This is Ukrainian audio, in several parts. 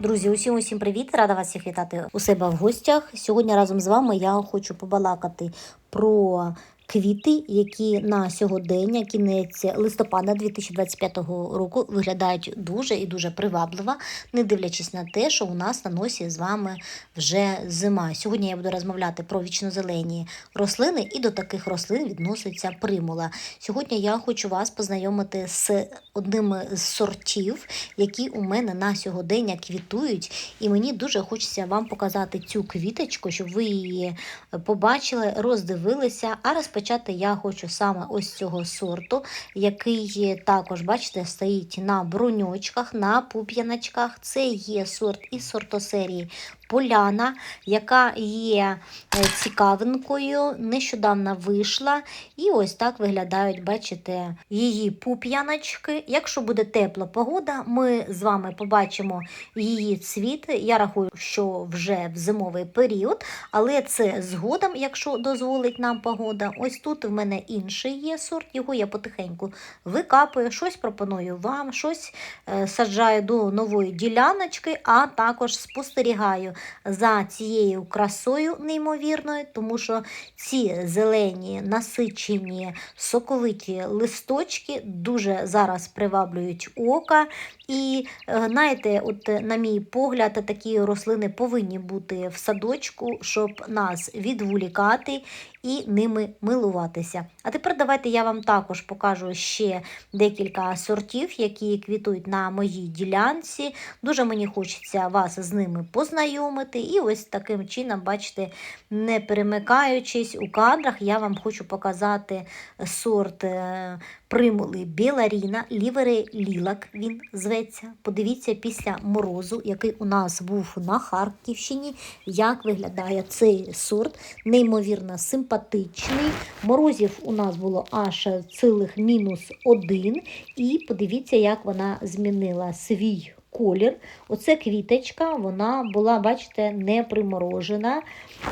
Друзі, усім усім привіт! Рада вас всіх вітати у себе в гостях. Сьогодні разом з вами я хочу побалакати про квіти, які на сьогодення, кінець листопада 2025 року, виглядають дуже і дуже привабливо, не дивлячись на те, що у нас на носі з вами вже зима. Сьогодні я буду розмовляти про вічнозелені рослини, і до таких рослин відноситься примула. Сьогодні я хочу вас познайомити з одним з сортів, які у мене на сьогодення квітують, і мені дуже хочеться вам показати цю квіточку, щоб ви її побачили, роздивилися. А розпочати я хочу саме ось цього сорту, який також, бачите, стоїть на броньочках, на пуп'яночках. Це є сорт із сортосерії Поляна, яка є е, цікавинкою, нещодавно вийшла. І ось так виглядають, бачите, її пуп'яночки. Якщо буде тепла погода, ми з вами побачимо її цвіт. Я рахую, що вже в зимовий період, але це згодом, якщо дозволить нам погода. Ось тут в мене інший є сорт, його я потихеньку викапую, щось пропоную вам, щось е, саджаю до нової діляночки, а також спостерігаю за цією красою неймовірною, тому що ці зелені, насичені, соковиті листочки дуже зараз приваблюють ока. І е, знаєте, от на мій погляд, такі рослини повинні бути в садочку, щоб нас відволікати і ними милуватися. А тепер давайте я вам також покажу ще декілька сортів, які квітують на моїй ділянці. Дуже мені хочеться вас з ними познайомити. І ось таким чином, бачите, не перемикаючись у кадрах, я вам хочу показати сорт е, примули Біларіна, лівере лілак він зветься. Подивіться після морозу, який у нас був на Харківщині, як виглядає цей сорт. Неймовірно симпатичний. Морозів у нас було аж цілих мінус один. І подивіться, як вона змінила свій колір. Оце квіточка, вона була, бачите, не приморожена.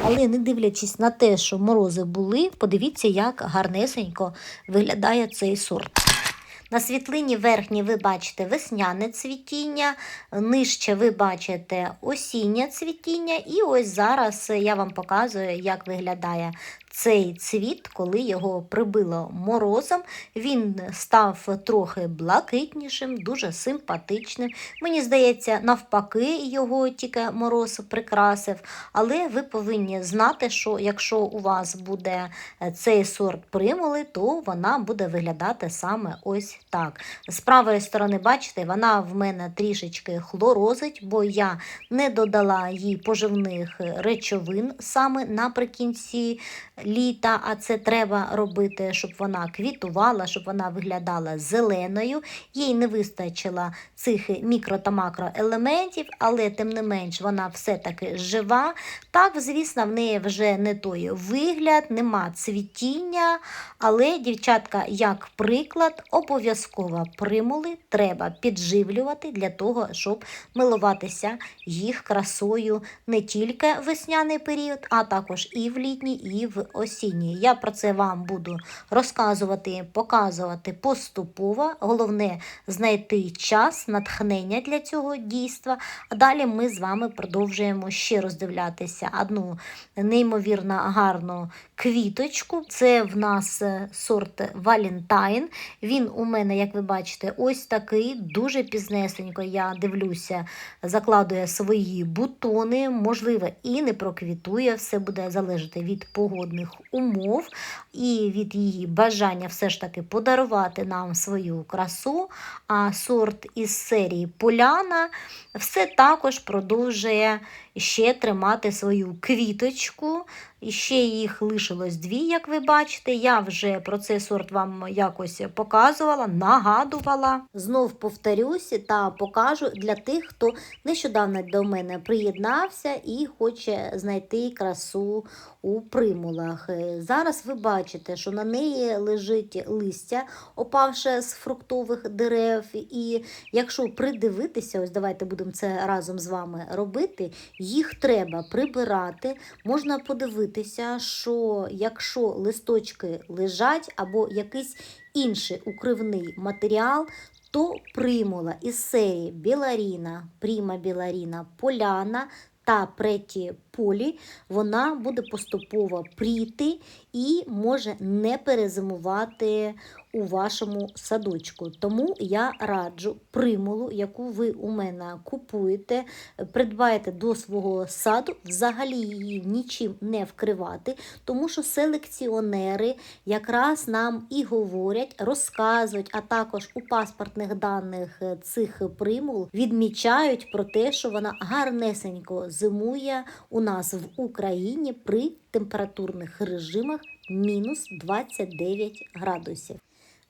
Але не дивлячись на те, що морози були, подивіться, як гарнесенько виглядає цей сорт. На світлині верхній ви бачите весняне цвітіння, нижче ви бачите осіннє цвітіння, і ось зараз я вам показую, як виглядає цей цвіт, коли його прибило морозом. Він став трохи блакитнішим, дуже симпатичним. Мені здається, навпаки, його тільки мороз прикрасив. Але ви повинні знати, що якщо у вас буде цей сорт примули, то вона буде виглядати саме ось так. З правої сторони, бачите, вона в мене трішечки хлорозить, бо я не додала їй поживних речовин саме наприкінці літа, а це треба робити, щоб вона квітувала, щоб вона виглядала зеленою. Їй не вистачило цих мікро та макроелементів, але тим не менш вона все-таки жива. Так, звісно, в неї вже не той вигляд, нема цвітіння, але, дівчатка, як приклад, обов'язково примули треба підживлювати для того, щоб милуватися їх красою не тільки весняний період, а також і в літній, і в осінній. Я про це вам буду розказувати, показувати поступово. Головне знайти час, натхнення для цього дійства. А далі ми з вами продовжуємо ще роздивлятися одну неймовірно гарну квіточку. Це в нас е, сорт Валентайн. Він у мене, як ви бачите, ось такий, дуже пізнесенько. Я дивлюся, закладує свої бутони, можливо, і не проквітує. Все буде залежати від погодних умов і від її бажання все ж таки подарувати нам свою красу. А сорт із серії Поляна все також продовжує ще тримати свою квіточку. І ще їх лишилось дві, як ви бачите. Я вже про цей сорт вам якось показувала, нагадувала. Знов повторюся та покажу для тих, хто нещодавно до мене приєднався і хоче знайти красу у примулах. Зараз ви бачите, що на неї лежить листя, опавше з фруктових дерев. І якщо придивитися, ось давайте будемо це разом з вами робити, їх треба прибирати, можна подивитися, що якщо листочки лежать або якийсь інший укривний матеріал, то примула із серії Біларіна, Пріма Біларіна, Поляна та Преті Полі, вона буде поступово пріти і може не перезимувати у вашому садочку. Тому я раджу примулу, яку ви у мене купуєте, придбаєте до свого саду, взагалі її нічим не вкривати, тому що селекціонери якраз нам і говорять, розказують, а також у паспортних даних цих примул відмічають про те, що вона гарнесенько зимує у нас в Україні при температурних режимах мінус 29 градусів.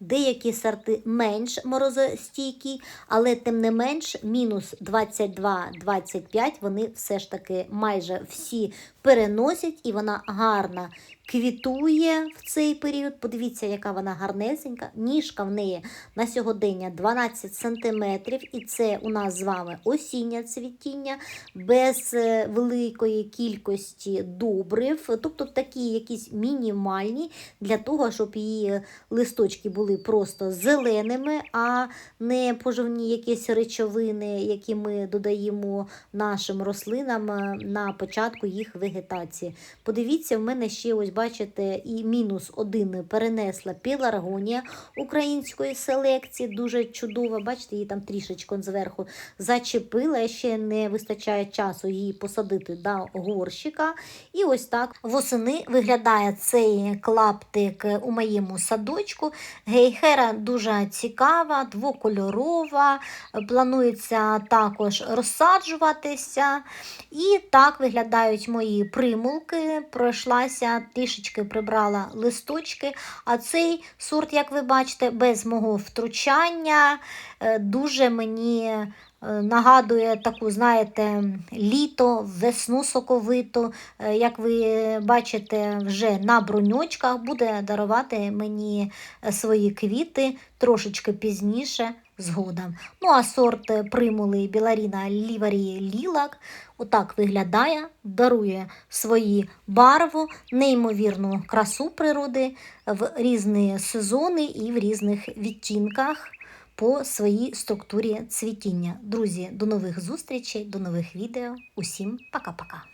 Деякі сорти менш морозостійкі, але тим не менш мінус 22-25 вони все ж таки майже всі переносять і вона гарна квітує в цей період. Подивіться, яка вона гарнесенька. Ніжка в неї на сьогодення 12 см, і це у нас з вами осіннє цвітіння без е, великої кількості добрив, тобто такі якісь мінімальні для того, щоб її листочки були просто зеленими, а не поживні якісь речовини, які ми додаємо нашим рослинам е, на початку їх вегетації. Подивіться, в мене ще ось бачите, і мінус один перенесла пеларгонія української селекції. Дуже чудова. Бачите, її там трішечки зверху зачепила. Ще не вистачає часу її посадити до горщика. І ось так восени виглядає цей клаптик у моєму садочку. Гейхера дуже цікава, двокольорова. Планується також розсаджуватися. І так виглядають мої примулки. Пройшлася трішечки прибрала листочки. А цей сорт, як ви бачите, без мого втручання, е, дуже мені. е, Нагадує таку, знаєте, літо, весну соковиту. Е, Як ви бачите, вже на броньочках буде дарувати мені свої квіти трошечки пізніше згодом. Ну а сорт е, примули Біларіна Ліварі Лілак отак виглядає, дарує свої барву, неймовірну красу природи в різні сезони і в різних відтінках по своїй структурі цвітіння. Друзі, до нових зустрічей, до нових відео. Усім пока-пока.